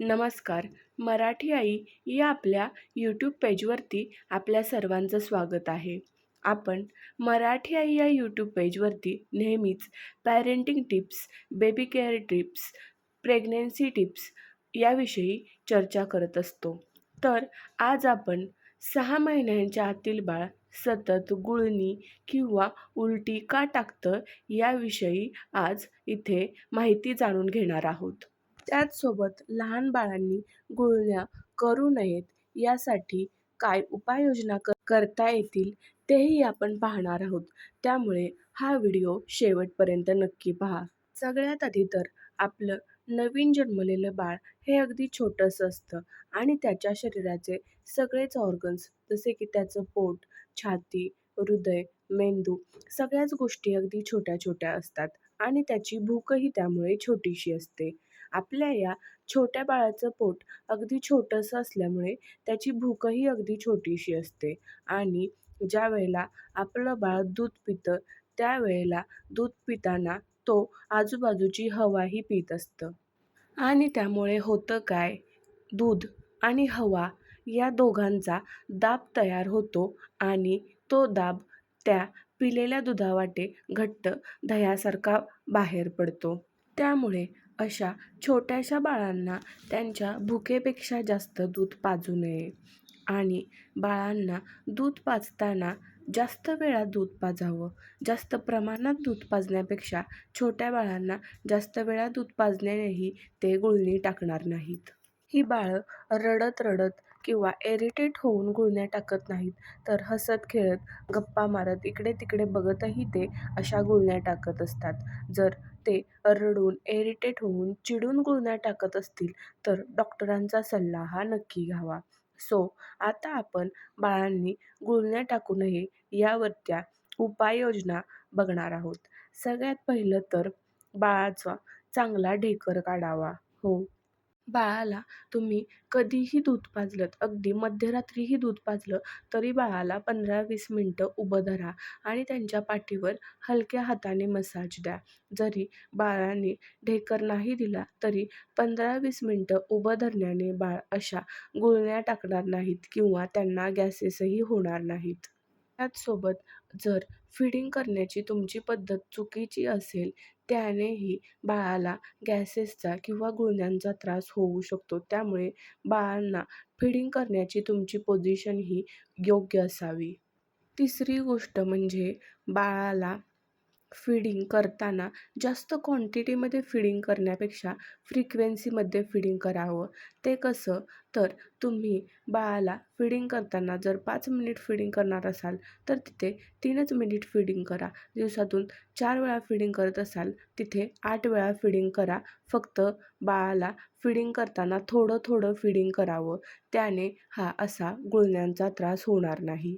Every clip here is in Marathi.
नमस्कार. मराठी आई या आपल्या यूट्यूब पेजवरती आपल्या सर्वांचं स्वागत आहे. आपण मराठी आई या यूट्यूब पेजवरती नेहमीच parenting tips baby care tips pregnancy tips याविषयी चर्चा करत असतो. तर आज आपण सहा महिन्यांच्या आतील बाळ सतत गुळणी किंवा उलटी का टाकतं याविषयी आज इथे माहिती जाणून घेणार आहोत. त्याचसोबत लहान बाळांनी गुळण्या करू नयेत. यासाठी काय उपाययोजना क करता येतील तेही आपण पाहणार आहोत. त्यामुळे हा व्हिडिओ शेवटपर्यंत नक्की पहा. सगळ्यात आधी तर आपलं नवीन जन्मलेलं बाळ हे अगदी छोटंसं असतं आणि त्याच्या शरीराचे सगळेच ऑर्गन्स जसे की त्याचं पोट छाती हृदय मेंदू सगळ्याच गोष्टी अगदी छोट्या छोट्या असतात आणि त्याची भूकही त्यामुळे छोटीशी असते. आपल्या या छोट्या बाळाचं पोट अगदी छोटंसं असल्यामुळे त्याची भूकही अगदी छोटीशी असते. आणि ज्या वेळेला आपलं बाळ दूध पितं त्यावेळेला दूध पिताना तो आजूबाजूची हवाही पित असतं. आणि त्यामुळे होतं काय? दूध आणि हवा या दोघांचा दाब तयार होतो आणि तो दाब त्या पिलेल्या दुधावाटे घट्ट दह्यासारखा बाहेर पडतो. त्यामुळे अशा छोट्याशा बाळांना त्यांच्या भुकेपेक्षा जास्त दूध पाजू नये. आणि बाळांना दूध पाजताना जास्त वेळा दूध पाजावं. जास्त प्रमाणात दूध पाजण्यापेक्षा छोट्या बाळांना जास्त वेळा दूध पाजण्यानेही ते गुळणी टाकणार नाहीत. ही बाळं रडत रडत किंवा एरिटेट होऊन गुळण्या टाकत नाहीत तर हसत खेळत गप्पा मारत इकडे तिकडे बघतही ते अशा गुळण्या टाकत असतात. जर ते रडून एरिटेट होऊन चिडून गुळण्या टाकत असतील तर डॉक्टरांचा सल्ला हा नक्की घ्यावा. सो आता आपण बाळांनी गुळण्या टाकू नये यावरत्या उपाययोजना बघणार आहोत. सगळ्यात पहिलं तर बाळाचा चांगला ढेकर काढावा. हो. बाळाला तुम्ही कधीही दूध पाजलंत अगदी मध्यरात्रीही दूध पाजलं तरी बाळाला पंधरा वीस मिनटं उभं धरा आणि त्यांच्या पाठीवर हलक्या हाताने मसाज द्या. जरी बाळाने ढेकर नाही दिला तरी पंधरा वीस मिनटं उभं धरण्याने बाळ अशा गुळण्या टाकणार नाहीत किंवा त्यांना गॅसेसही होणार नाहीत. त्याचसोबत जर फिडिंग करण्याची तुमची पद्धत चुकीची असेल त्यानेही बाळाला गॅसेसचा किंवा गुळण्यांचा त्रास होऊ शकतो. त्यामुळे बाळांना फिडिंग करण्याची तुमची पोझिशन ही योग्य असावी. तिसरी गोष्ट म्हणजे बाळाला फिडिंग करताना जास्त क्वांटिटीमध्ये फिडिंग करण्यापेक्षा फ्रिक्वेन्सीमध्ये फिडिंग करावं. ते कसं? तर तुम्ही बाळाला फिडिंग करताना जर पाच मिनिट फिडिंग करणार असाल तर तिथे तीनच मिनिट फिडिंग करा. दिवसातून चार वेळा फिडिंग करत असाल तिथे आठ वेळा फिडिंग करा. फक्त बाळाला फिडिंग करताना थोडं थोडं फिडिंग करावं. त्याने हा असा गुळण्यांचा त्रास होणार नाही.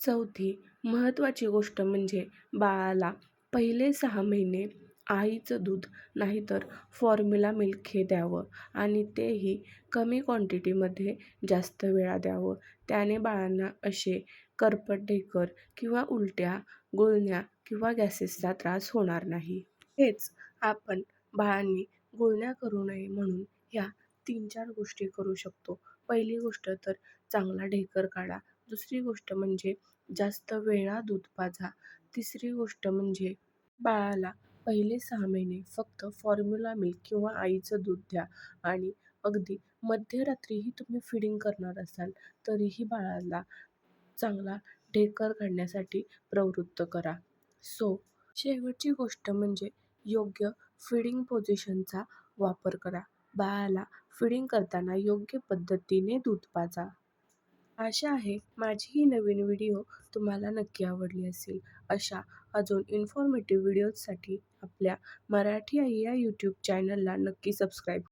चौथी महत्त्वाची गोष्ट म्हणजे बाळाला पहिले सहा महिने आईचं दूध नाहीतर फॉर्म्युला मिल्क हे द्यावं आणि तेही कमी क्वांटिटीमध्ये जास्त वेळा द्यावं. त्याने बाळांना असे करपट ढेकर किंवा उलट्या गुळण्या किंवा गॅसेसचा त्रास होणार नाही. हेच आपण बाळांनी गुळण्या करू नये म्हणून ह्या तीन चार गोष्टी करू शकतो. पहिली गोष्ट तर चांगला ढेकर काढा. दुसरी गोष्ट म्हणजे जास्त वेळा दूध पाजा. तिसरी गोष्ट म्हणजे बाळाला पहिले सहा महिने फक्त फॉर्म्युला मिल्क किंवा आईचं दूध द्या. आणि अगदी मध्यरात्रीही तुम्ही फिडिंग करणार असाल तरीही बाळाला चांगला ढेकर काढण्यासाठी प्रवृत्त करा. सो शेवटची गोष्ट म्हणजे योग्य फिडिंग पोझिशनचा वापर करा. बाळाला फिडिंग करताना योग्य पद्धतीने दूध पाजा. आशा आहे माझी ही नवीन व्हिडिओ तुम्हाला नक्की आवडली असेल. अशा अजून इन्फॉर्मेटिव्ह व्हिडिओजसाठी आपल्या मराठी आई या यूट्यूब चॅनलला नक्की सबस्क्राईब